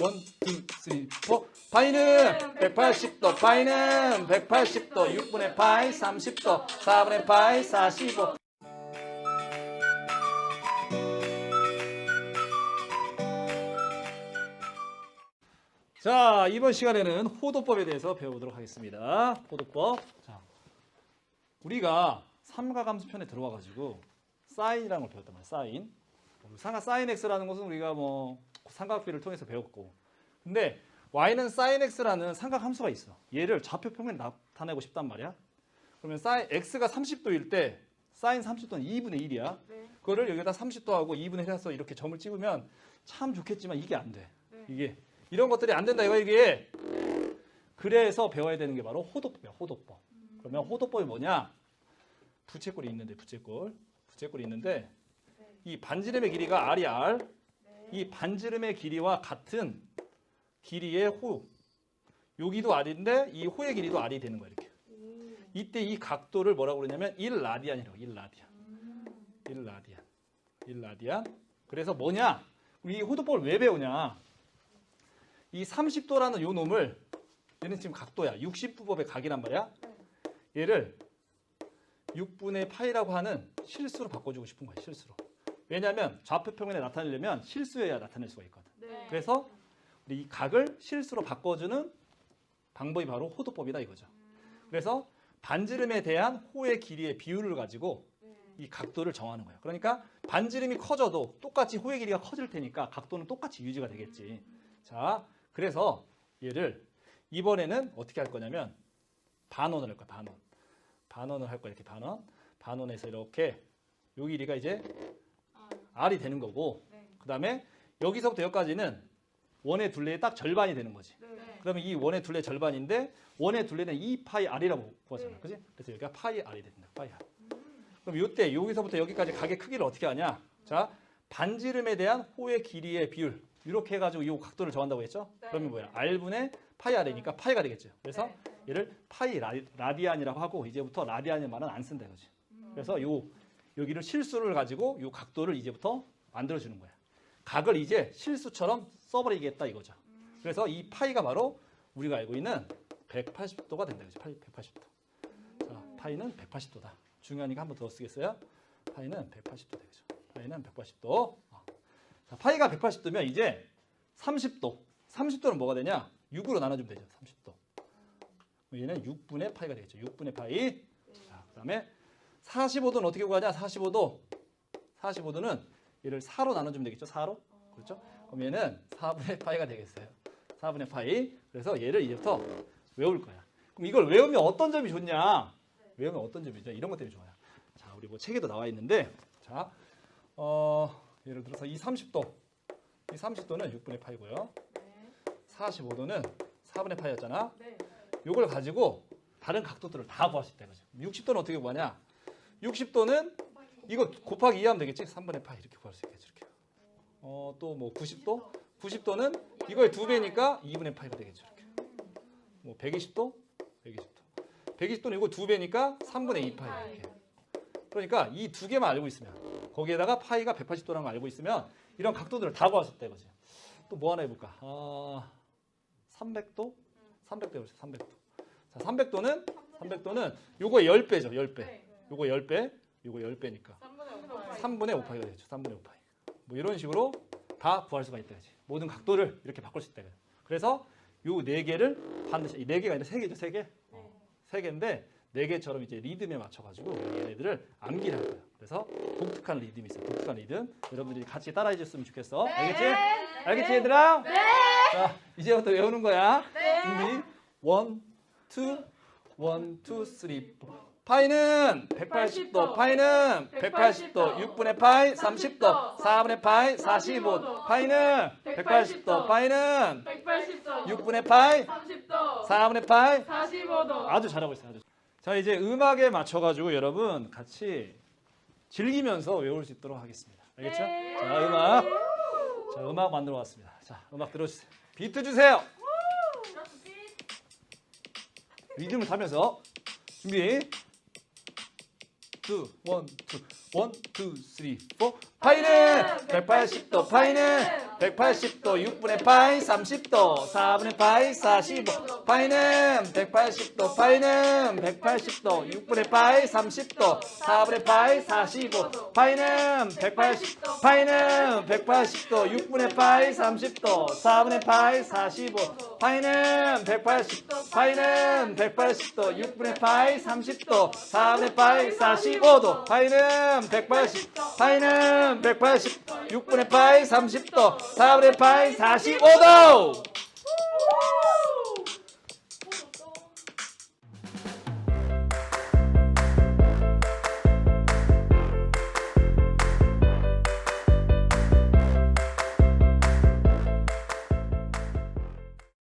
원, 투, 쓰리, 포. 파이는 180도, 파이는 180도, 6분의 파이 30도, 4분의 파이 45. 자, 이번 시간에는 호도법에 대해서 배워보도록 하겠습니다. 호도법. 자, 우리가 삼가함수편에 들어와 가지고 사인이라는 걸 배웠단 말이야. 사인. 삼각 사인 x라는 것은 우리가 뭐 삼각비를 통해서 배웠고. 근데 y는 사인 x라는 삼각 함수가 있어. 얘를 좌표 평면에 나타내고 싶단 말이야. 그러면 사인 x가 30도일 때 사인 30도는 2분의 1이야. 네. 그거를 여기다 30도 하고 2분의 1 해서 이렇게 점을 찍으면 참 좋겠지만 이게 안 돼. 네. 이게 이런 것들이 안 된다 이거 이게. 그래서 배워야 되는 게 바로 호도법이야. 호도법. 그러면 호도법이 뭐냐? 부채꼴이 있는데 부채꼴. 부채꼴이 있는데 이 반지름의 길이가 r이 r. 이 반지름의 길이와 같은 길이의 호. 여기도 r인데 이 호의 길이도 r이 되는 거야 이렇게. 이때 이 각도를 뭐라고 그러냐면 1라디안이라고 1라디안. 1라디안. 1라디안. 그래서 뭐냐? 우리 이 호도법을 왜 배우냐? 이 30도라는 요 놈을 얘는 지금 각도야. 60부법의 각이란 말이야. 얘를 6분의 파이라고 하는 실수로 바꿔주고 싶은 거야. 실수로. 왜냐하면 좌표 평면에 나타내려면 실수해야 나타낼 수가 있거든. 네. 그래서 우리 이 각을 실수로 바꿔주는 방법이 바로 호도법이다 이거죠. 그래서 반지름에 대한 호의 길이의 비율을 가지고 이 각도를 정하는 거예요. 그러니까 반지름이 커져도 똑같이 호의 길이가 커질 테니까 각도는 똑같이 유지가 되겠지. 자, 그래서 얘를 이번에는 어떻게 할 거냐면 반원을 할 거야. 반원. 반원을 할 거야. 이렇게 반원. 반원에서 이렇게 요 길이가 이제 r이 되는 거고 네. 그 다음에 여기서부터 여기까지는 원의 둘레의 딱 절반이 되는 거지. 네. 그러면 이 원의 둘레 절반인데 원의 둘레는 2 파이 r이라고 구하잖아. 네. 그지? 그래서 여기가 파이 r이 된다. 파이 r. 그럼 이때 여기서부터 여기까지 각의 크기를 어떻게 하냐? 자, 반지름에 대한 호의 길이의 비율 이렇게 해가지고 이 각도를 정한다고 했죠? 네. 그러면 뭐야? r분의 파이 r이니까 파이가 되겠죠. 그래서 네. 얘를 파이 라, 라디안이라고 하고 이제부터 라디안의 말은 안 쓴다 이거지. 그래서 요 여기를 실수를 가지고 요 각도를 이제부터 만들어 주는 거야. 각을 이제 실수처럼 써버리겠다 이거죠. 그래서 이 파이가 바로 우리가 알고 있는 180도가 된다. 파이 180도. 자, 파이는 180도다. 중요하니까 한 번 더 쓰겠어요? 파이는 180도 되죠. 파이는 180도. 어. 자, 파이가 180도면 이제 30도. 30도는 뭐가 되냐? 6으로 나눠주면 되죠. 30도. 얘는 6분의 파이가 되겠죠. 6분의 파이. 자, 그 다음에 45도는 어떻게 구하냐? 45도. 45도는 얘를 4로 나눠주면 되겠죠. 4로. 그렇죠? 그럼 얘는 4분의 파이가 되겠어요. 4분의 파이. 그래서 얘를 이제부터 외울 거야. 그럼 이걸 외우면 어떤 점이 좋냐? 외우면 어떤 점이 좋냐? 이런 것 때문에 좋아요. 자, 우리 뭐 책에도 나와 있는데, 자, 어, 예를 들어서 이 30도, 이 30도는 6분의 파이고요. 45도는 4분의 파이였잖아. 네. 요걸 가지고 다른 각도들을 다 구할 수 있다 이거죠. 60도는 어떻게 구하냐? 60도는 이거 곱하기 2 하면 되겠지? 3분의 파이 이렇게 구할 수 있겠죠. 이렇게. 어, 또 뭐 90도? 90도는 이거의 두 배니까 2분의 파이가 되겠죠. 이렇게. 뭐 120도? 120도. 120도는 이거 두 배니까 3분의 2 파이 이렇게. 그러니까 이 두 개만 알고 있으면 거기에다가 파이가 180도라는 거 알고 있으면 이런 각도들을 다 구할 수 있다 이거지. 또 뭐 하나 해볼까? 아, 300도? 300도 해보세요. 300도. 자, 300도는 300도는 요거 10배죠. 10배. 네. 요거 10배. 요거 10배니까 3분의 5파이가 되죠. 3분의 5파이. 뭐 이런 식으로 다 구할 수가 있다 이지. 모든 각도를 이렇게 바꿀 수 있다. 그래서 요 네 개를 반드시 이네 개가 아니라 세 개죠. 세 개. 어, 세 개인데 네 개처럼 이제 리듬에 맞춰 가지고 얘네들을 암기를 할 거예요. 그래서 독특한 리듬이 있어요. 독특한 리듬. 여러분들이 같이 따라해 줬으면 좋겠어. 알겠지? 알겠지 얘들아? 네. 자, 이제부터 외우는 거야. 준비. 원, 투, 원, 투, 쓰리, 포. 파이는 180도, 파이는 180도, 6분의 파이 30도, 4분의 파이 45도, 파이는 180도, 파이는 180도. 6분의 파이 30도. 4분의 파이 45도. 아주 잘하고 있어요. 아주. 자 이제 음악에 맞춰가지고 여러분 같이 즐기면서 외울 수 있도록 하겠습니다. 알겠죠? 자 음악, 자 음악 만들어 왔습니다. 자 음악 들어주세요. 비트 주세요. 리듬을 타면서 준비. 투, 원, 투. 원, 투, 쓰리, 포. 파이는 180도, 파이는 180도, 6분의 파이 30도, 4분의 파이 45. 파이는 180도, 파이는 180도, 6분의 파이 30도, 4분의 파이 45. 파이는 180, 파이는 180도, 6분의 파이 30도, 4분의 파이 45. 파이는 180, 파이는 180도, 6분의 파이 30도, 4분의 파이 45 도. 파이는 180, 파이는 180, 6분의 파이 30도, 4분의 파이 45도.